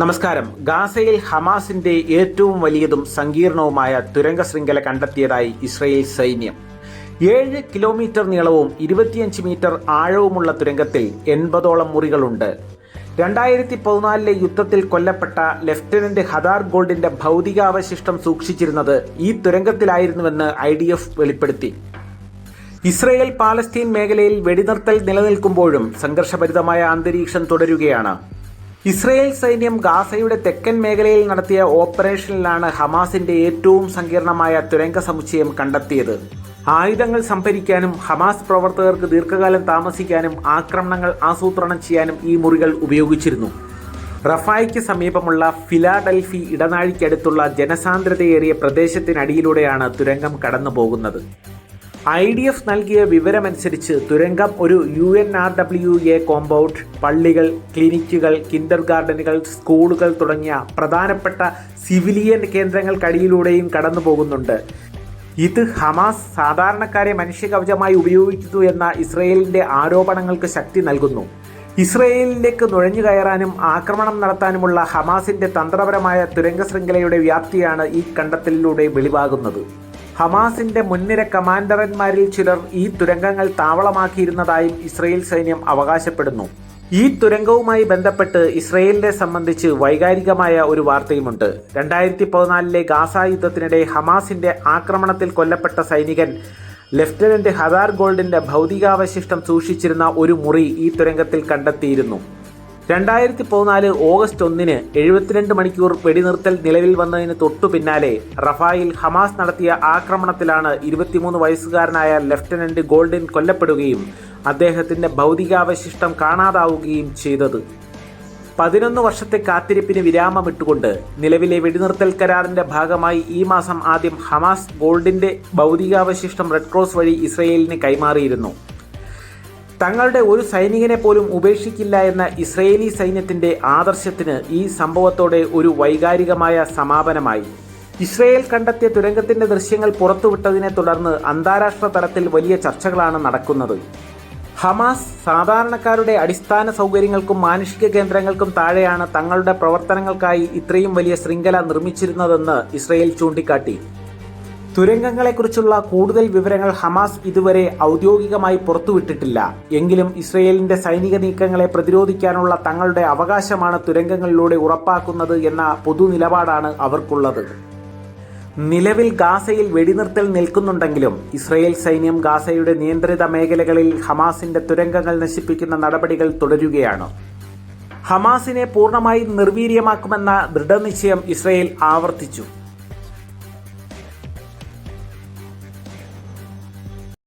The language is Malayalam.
നമസ്കാരം. ഗാസയിൽ ഹമാസിന്റെ ഏറ്റവും വലിയതും സങ്കീർണവുമായ തുരങ്ക ശൃംഖല കണ്ടെത്തിയതായി ഇസ്രയേൽ സൈന്യം. ഏഴ് കിലോമീറ്റർ നീളവും ഇരുപത്തിയഞ്ച് മീറ്റർ ആഴവുമുള്ള തുരങ്കത്തിൽ എൺപതോളം മുറികളുണ്ട്. രണ്ടായിരത്തി പതിനാലിലെ യുദ്ധത്തിൽ കൊല്ലപ്പെട്ട ലഫ്റ്റനന്റ് ഹദാർ ഗോൾഡിന്റെ ഭൗതികാവശിഷ്ടം സൂക്ഷിച്ചിരുന്നത് ഈ തുരങ്കത്തിലായിരുന്നുവെന്ന് ഐ ഡി എഫ് വെളിപ്പെടുത്തി. ഇസ്രയേൽ പാലസ്തീൻ മേഖലയിൽ വെടിനിർത്തൽ നിലനിൽക്കുമ്പോഴും സംഘർഷഭരിതമായ അന്തരീക്ഷം തുടരുകയാണ്. ഇസ്രയേൽ സൈന്യം ഗാസയുടെ തെക്കൻ മേഖലയിൽ നടത്തിയ ഓപ്പറേഷനിലാണ് ഹമാസിന്റെ ഏറ്റവും സങ്കീർണമായ തുരങ്ക സമുച്ചയം കണ്ടെത്തിയത്. ആയുധങ്ങൾ സംഭരിക്കാനും ഹമാസ് പ്രവർത്തകർക്ക് ദീർഘകാലം താമസിക്കാനും ആക്രമണങ്ങൾ ആസൂത്രണം ചെയ്യാനും ഈ മുറികൾ ഉപയോഗിച്ചിരുന്നു. റഫായ്ക്ക് സമീപമുള്ള ഫിലാഡൽഫി ഇടനാഴിക്കടുത്തുള്ള ജനസാന്ദ്രതയേറിയ പ്രദേശത്തിനടിയിലൂടെയാണ് തുരങ്കം കടന്നു പോകുന്നത് ഐ ഡി എഫ് നൽകിയ വിവരമനുസരിച്ച് തുരങ്കം ഒരു U N R W A compound പള്ളികൾ ക്ലിനിക്കുകൾ കിൻഡർ ഗാർഡനുകൾ സ്കൂളുകൾ തുടങ്ങിയ പ്രധാനപ്പെട്ട സിവിലിയൻ കേന്ദ്രങ്ങൾക്കടിയിലൂടെയും കടന്നു പോകുന്നുണ്ട്. ഇത് ഹമാസ് സാധാരണക്കാരെ മനുഷ്യകവചമായി ഉപയോഗിക്കുന്നു എന്ന ഇസ്രയേലിന്റെ ആരോപണങ്ങൾക്ക് ശക്തി നൽകുന്നു. ഇസ്രയേലിലേക്ക് നുഴഞ്ഞു കയറാനും ആക്രമണം നടത്താനുമുള്ള ഹമാസിന്റെ തന്ത്രപരമായ തുരങ്ക ശൃംഖലയുടെ വ്യാപ്തിയാണ് ഈ കണ്ടെത്തലിലൂടെ വെളിവാകുന്നത്. ഹമാസിന്റെ മുൻനിര കമാൻഡർമാരിൽ ചിലർ ഈ തുരങ്കങ്ങൾ താവളമാക്കിയിരുന്നതായും ഇസ്രയേൽ സൈന്യം അവകാശപ്പെടുന്നു. ഈ തുരങ്കവുമായി ബന്ധപ്പെട്ട് ഇസ്രയേലിനെ സംബന്ധിച്ച് വൈകാരികമായ ഒരു വാർത്തയുമുണ്ട്. രണ്ടായിരത്തി പതിനാലിലെ ഗാസ യുദ്ധത്തിനിടെ ഹമാസിന്റെ ആക്രമണത്തിൽ കൊല്ലപ്പെട്ട സൈനികൻ ലെഫ്റ്റനന്റ് ഹദാർ ഗോൾഡിന്റെ ഭൗതികാവശിഷ്ടം സൂക്ഷിച്ചിരുന്ന ഒരു മുറി ഈ തുരങ്കത്തിൽ കണ്ടെത്തിയിരുന്നു. രണ്ടായിരത്തി പതിനാല് ഓഗസ്റ്റ് ഒന്നിന് എഴുപത്തിരണ്ട് മണിക്കൂർ വെടിനിർത്തൽ നിലവിൽ വന്നതിന് തൊട്ടു പിന്നാലെ റഫായിൽ ഹമാസ് നടത്തിയ ആക്രമണത്തിലാണ് ഇരുപത്തിമൂന്ന് വയസ്സുകാരനായ ലഫ്റ്റനന്റ് ഗോൾഡിൻ കൊല്ലപ്പെടുകയും അദ്ദേഹത്തിന്റെ ഭൗതികാവശിഷ്ടം കാണാതാവുകയും ചെയ്തത്. പതിനൊന്ന് വർഷത്തെ കാത്തിരിപ്പിന് വിരാമമിട്ടുകൊണ്ട് നിലവിലെ വെടിനിർത്തൽ കരാറിന്റെ ഭാഗമായി ഈ മാസം ആദ്യം ഹമാസ് ഗോൾഡിന്റെ ഭൗതികാവശിഷ്ടം റെഡ് ക്രോസ് വഴി ഇസ്രയേലിന് കൈമാറിയിരുന്നു. തങ്ങളുടെ ഒരു സൈനികനെ പോലും ഉപേക്ഷിക്കില്ല എന്ന ഇസ്രയേലി സൈന്യത്തിന്റെ ആദർശത്തിന് ഈ സംഭവത്തോടെ ഒരു വൈകാരികമായ സമാപനമായി. ഇസ്രയേൽ കണ്ടെത്തിയ തുരങ്കത്തിന്റെ ദൃശ്യങ്ങൾ പുറത്തുവിട്ടതിനെ തുടർന്ന് അന്താരാഷ്ട്ര തലത്തിൽ വലിയ ചർച്ചകളാണ് നടക്കുന്നത്. ഹമാസ് സാധാരണക്കാരുടെ അടിസ്ഥാന സൗകര്യങ്ങൾക്കും മാനുഷിക കേന്ദ്രങ്ങൾക്കും താഴെയാണ് തങ്ങളുടെ പ്രവർത്തനങ്ങൾക്കായി ഇത്രയും വലിയ ശൃംഖല നിർമ്മിച്ചിരുന്നതെന്ന് ഇസ്രയേൽ ചൂണ്ടിക്കാട്ടി. തുരങ്കങ്ങളെക്കുറിച്ചുള്ള കൂടുതൽ വിവരങ്ങൾ ഹമാസ് ഇതുവരെ ഔദ്യോഗികമായി പുറത്തുവിട്ടിട്ടില്ല. എങ്കിലും ഇസ്രയേലിന്റെ സൈനിക നീക്കങ്ങളെ പ്രതിരോധിക്കാനുള്ള തങ്ങളുടെ അവകാശമാണ് തുരങ്കങ്ങളിലൂടെ ഉറപ്പാക്കുന്നത് എന്ന പൊതു നിലപാടാണ് അവർക്കുള്ളത്. നിലവിൽ ഗാസയിൽ വെടിനിർത്തൽ നിൽക്കുന്നുണ്ടെങ്കിലും ഇസ്രയേൽ സൈന്യം ഗാസയുടെ നിയന്ത്രിത മേഖലകളിൽ ഹമാസിന്റെ തുരങ്കങ്ങൾ നശിപ്പിക്കുന്ന നടപടികൾ തുടരുകയാണ്. ഹമാസിനെ പൂർണമായി നിർവീര്യമാക്കുമെന്ന ദൃഢനിശ്ചയം ഇസ്രയേൽ ആവർത്തിച്ചു.